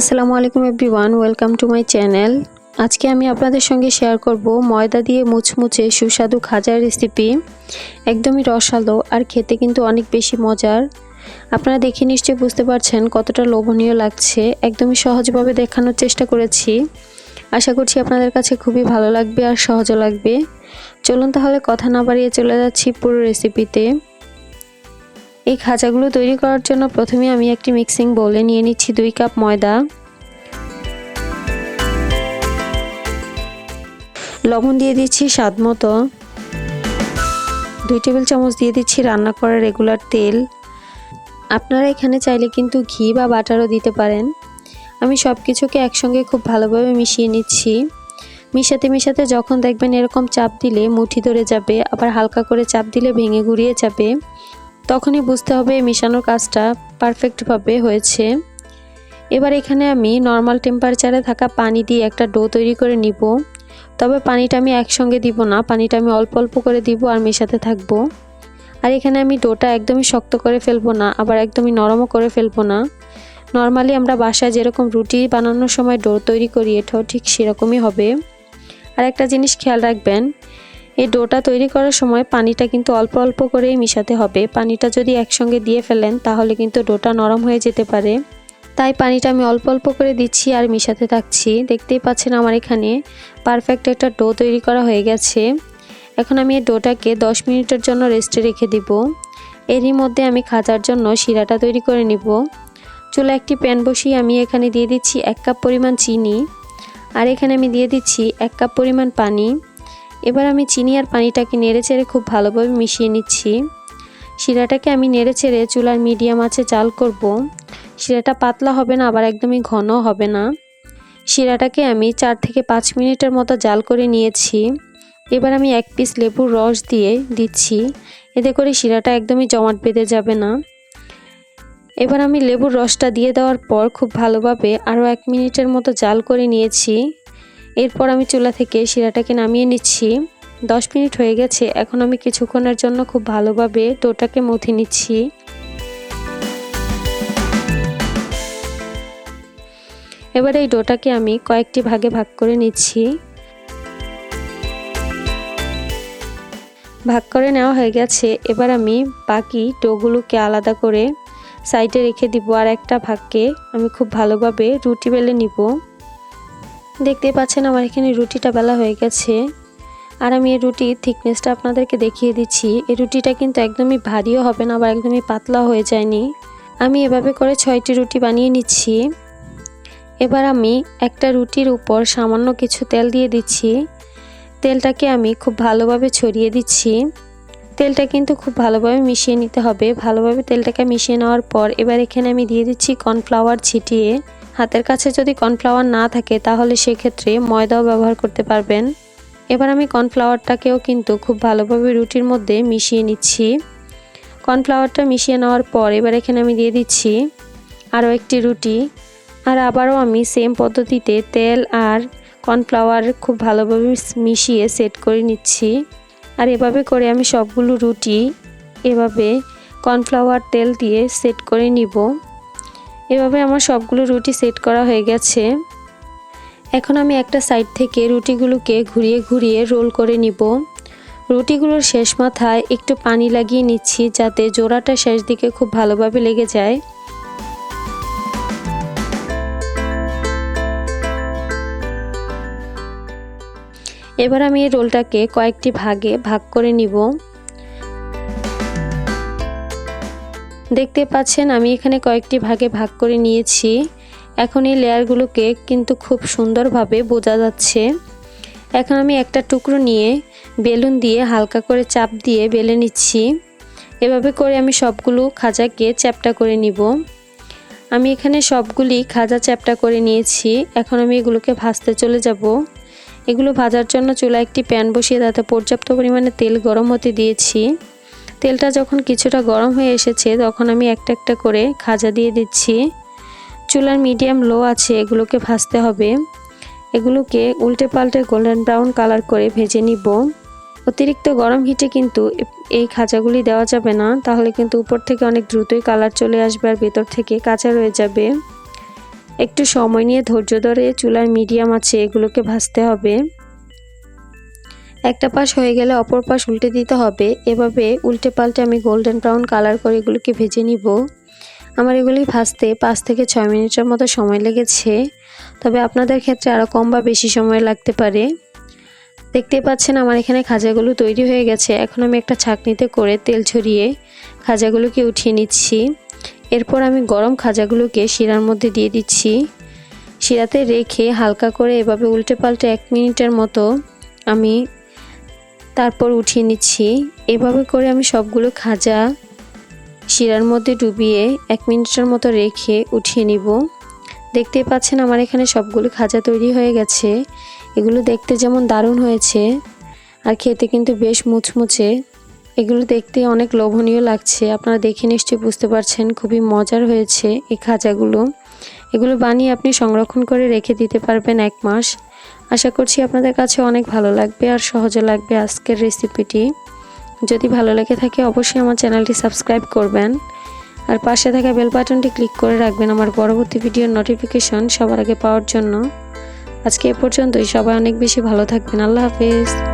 আসসালামু আলাইকুম everyone, welcome to my channel. আজকে আমি আপনাদের সঙ্গে শেয়ার করব ময়দা দিয়ে মুচমুচে সুস্বাদু খাজার রেসিপি। একদমই রসালো আর খেতে কিন্তু অনেক বেশি মজার। আপনারা দেখে নিশ্চয়ই বুঝতে পারছেন কতটা লোভনীয় লাগছে। একদমই সহজভাবে দেখানোর চেষ্টা করেছি। আশা করছি আপনাদের কাছে খুবই ভালো লাগবে আর সহজও লাগবে। চলুন তাহলে কথা না বাড়িয়ে চলে যাচ্ছি পুরো রেসিপিতে। এই খাজাগুলো তৈরি করার জন্য প্রথমে আমি একটি মিক্সিং বোলে নিয়ে নিচ্ছি দুই কাপ ময়দা। লবণ দিয়ে দিচ্ছি স্বাদ মতো। দুই টেবিল চামচ দিয়ে দিচ্ছি রান্না করা রেগুলার তেল। আপনারা এখানে চাইলে কিন্তু ঘি বা বাটারও দিতে পারেন। আমি সব কিছুকে একসঙ্গে খুব ভালোভাবে মিশিয়ে নিচ্ছি। মিশাতে মিশাতে যখন দেখবেন এরকম চাপ দিলে মুঠি ধরে যাবে, আবার হালকা করে চাপ দিলে ভেঙে গুড়িয়ে যাবে, তখনই বুঝতে হবে মেশানোর কাজটা পারফেক্টভাবে হয়েছে। এবার এখানে আমি নর্মাল টেম্পারেচারে থাকা পানি দিয়ে একটা ডো তৈরি করে নিব। তবে পানিটা আমি একসঙ্গে দিব না, পানিটা আমি অল্প অল্প করে দিব আর মেশাতে থাকব। আর এখানে আমি ডোটা একদমই শক্ত করে ফেলব না, আবার একদমই নরমও করে ফেলব না। নর্মালি আমরা বাসায় যেরকম রুটি বানানোর সময় ডো তৈরি করি, এটাও ঠিক সেরকমই হবে। আর একটা জিনিস খেয়াল রাখবেন, এই ডোটা তৈরি করার সময় পানিটা কিন্তু অল্প অল্প করেই মিশাতে হবে। পানিটা যদি একসঙ্গে দিয়ে ফেলেন, তাহলে কিন্তু ডোটা নরম হয়ে যেতে পারে। তাই পানিটা আমি অল্প অল্প করে দিচ্ছি আর মিশাতে থাকছি। দেখতেই পাচ্ছেন আমার এখানে পারফেক্ট একটা ডো তৈরি করা হয়ে গেছে। এখন আমি এই ডোটাকে 10 মিনিটের জন্য রেস্টে রেখে দিব। এরই মধ্যে আমি খাজার জন্য শিরাটা তৈরি করে নিব। চুলা একটি প্যান বসিয়ে আমি এখানে দিয়ে দিচ্ছি এক কাপ পরিমাণ চিনি। আর এখানে আমি দিয়ে দিচ্ছি এক কাপ পরিমাণ পানি। এবার আমি চিনি আর পানিটাকে নেড়ে চেড়ে খুব ভালোভাবে মিশিয়ে নিচ্ছি। শিরাটাকে আমি নেড়ে চেড়ে চুলার মিডিয়াম আছে জাল করব। শিরাটা পাতলা হবে না, আবার একদমই ঘন হবে না। শিরাটাকে আমি চার থেকে পাঁচ মিনিটের মতো জাল করে নিয়েছি। এবার আমি এক পিস লেবুর রস দিয়ে দিচ্ছি। এতে করে শিরাটা একদমই জমাট বেঁধে যাবে না। এবার আমি লেবুর রসটা দিয়ে দেওয়ার পর খুব ভালোভাবে আরও এক মিনিটের মতো জাল করে নিয়েছি। এরপর আমি চুলা থেকে শিরাটাকে নামিয়ে নিচ্ছি। দশ মিনিট হয়ে গেছে, এখন আমি কিছুক্ষণের জন্য খুব ভালোভাবে ডোটাকে মথে নিচ্ছি। এবার এই ডোটাকে আমি কয়েকটি ভাগে ভাগ করে নিচ্ছি। ভাগ করে নেওয়া হয়ে গেছে। এবার আমি বাকি ডোগুলোকে আলাদা করে সাইডে রেখে দিব আর একটা ভাগকে আমি খুব ভালোভাবে রুটি বেলে নিব। দেখতে পাচ্ছেন আমার এখানে রুটিটা বেলা হয়ে গেছে। আর আমি এই রুটির থিকনেসটা আপনাদেরকে দেখিয়ে দিচ্ছি। এই রুটিটা কিন্তু একদমই ভারীও হবে না আবার একদমই পাতলা হয়ে যায়নি। আমি এভাবে করে ছয়টি রুটি বানিয়ে নিচ্ছি। এবার আমি একটা রুটির উপর সামান্য কিছু তেল দিয়ে দিচ্ছি। তেলটাকে আমি খুব ভালোভাবে ছড়িয়ে দিচ্ছি। তেলটা কিন্তু খুব ভালোভাবে মিশিয়ে নিতে হবে। ভালোভাবে তেলটাকে মিশিয়ে নেওয়ার পর এবার এখানে আমি দিয়ে দিচ্ছি কর্নফ্লাওয়ার ছিটিয়ে। হাতের কাছে যদি কর্নফ্লাওয়ার না থাকে তাহলে সেক্ষেত্রে ময়দাও ব্যবহার করতে পারবেন। এবার আমি কর্নফ্লাওয়ারটাকেও কিন্তু খুব ভালোভাবে রুটির মধ্যে মিশিয়ে নিচ্ছি। কর্নফ্লাওয়ারটা মিশিয়ে নেওয়ার পর এবার এখানে আমি দিয়ে দিচ্ছি আরও একটি রুটি। আর আবারও আমি সেম পদ্ধতিতে তেল আর কর্নফ্লাওয়ার খুব ভালোভাবে মিশিয়ে সেট করে নিচ্ছি। আর এভাবে করে আমি সবগুলো রুটি এভাবে কর্নফ্লাওয়ার তেল দিয়ে সেট করে নিব। এভাবে আমার সবগুলো রুটি সেট করা হয়ে গেছে। এখন আমি একটা সাইড থেকে রুটিগুলোকে ঘুরিয়ে ঘুরিয়ে রোল করে নিব। রুটিগুলোর শেষ মাথায় একটু পানি লাগিয়ে নিচ্ছি যাতে জোড়াটা শেষ দিকে খুব ভালোভাবে লেগে যায়। এবার আমি এই রোলটাকে কয়েকটি ভাগে ভাগ করে নিব। দেখতে পাচ্ছেন, আমি এখানে কয়েকটি ভাগে ভাগ করে নিয়েছি। এখন এই লেয়ারগুলোকে কিন্তু খুব সুন্দরভাবে বোঝা যাচ্ছে। এখন আমি একটা টুকরো নিয়ে বেলুন দিয়ে হালকা করে চাপ দিয়ে বেলে নিচ্ছি। এভাবে করে আমি সবগুলো খাজাকে চ্যাপটা করে নিব। আমি এখানে সবগুলি খাজা চ্যাপটা করে নিয়েছি। এখন আমি এগুলোকে ভাজতে চলে যাব। এগুলো ভাজার জন্য চুলা একটি প্যান বসিয়ে তাতে পর্যাপ্ত পরিমাণে তেল গরম হতে দিয়েছি। তেলটা যখন কিছুটা গরম হয়ে এসেছে, তখন আমি একটা একটা করে খাজা দিয়ে দিচ্ছি। চুলার মিডিয়াম লো আছে, এগুলোকে ভাজতে হবে। এগুলোকে উল্টে পাল্টে গোল্ডেন ব্রাউন কালার করে ভেজে নিব। অতিরিক্ত গরম হিটে কিন্তু এই খাজাগুলি দেওয়া যাবে না, তাহলে কিন্তু উপর থেকে অনেক দ্রুতই কালার চলে আসবে আর ভেতর থেকে কাঁচা রয়ে যাবে। একটু সময় নিয়ে ধৈর্য ধরে চুলার মিডিয়াম আছে, এগুলোকে ভাজতে হবে। একটা পাশ হয়ে গেলে অপর পাশ উল্টে দিতে হবে। এভাবে উল্টে পাল্টে আমি গোল্ডেন ব্রাউন কালার করে এগুলোকে ভেজে নিব। আমার এগুলি ভাজতে পাঁচ থেকে ছয় মিনিটের মতো সময় লেগেছে। তবে আপনাদের ক্ষেত্রে আরও কম বা বেশি সময় লাগতে পারে। দেখতেই পাচ্ছেন আমার এখানে খাজাগুলো তৈরি হয়ে গেছে। এখন আমি একটা ছাকনিতে করে তেল ছড়িয়ে খাজাগুলোকে উঠিয়ে নিচ্ছি। এরপর আমি গরম খাজাগুলোকে শিরার মধ্যে দিয়ে দিচ্ছি। শিরাতে রেখে হালকা করে এভাবে উল্টে পাল্টে এক মিনিটের মতো আমি তারপর উঠিয়ে নিচ্ছি। এভাবে করে আমি সবগুলো খাজা শিরার মধ্যে ডুবিয়ে এক মিনিটের মতো রেখে উঠিয়ে নিব। দেখতেই পাচ্ছেন আমার এখানে সবগুলো খাজা তৈরি হয়ে গেছে। এগুলো দেখতে যেমন দারুণ হয়েছে, আর খেতে কিন্তু বেশ মুচমুচে। এগুলো দেখতে অনেক লোভনীয় লাগছে। আপনারা দেখে নিশ্চয়ই বুঝতে পারছেন, খুবই মজার হয়েছে এই খাজাগুলো। এগুলো বানিয়ে আপনি সংরক্ষণ করে রেখে দিতে পারবেন এক মাস। আশা করছি আপনাদের কাছে অনেক ভালো লাগবে আর সহজে লাগবে আজকের রেসিপিটি। যদি ভালো লেগে থাকে অবশ্যই আমার চ্যানেলটি সাবস্ক্রাইব করবেন। আর পাশে থাকা বেল বাটনটি ক্লিক করে রাখবেন আমার পরবর্তী ভিডিওর নোটিফিকেশন সবার আগে পাওয়ার জন্য। আজকে এ পর্যন্তই, সবাই অনেক বেশি ভালো থাকবেন। আল্লাহ হাফেজ।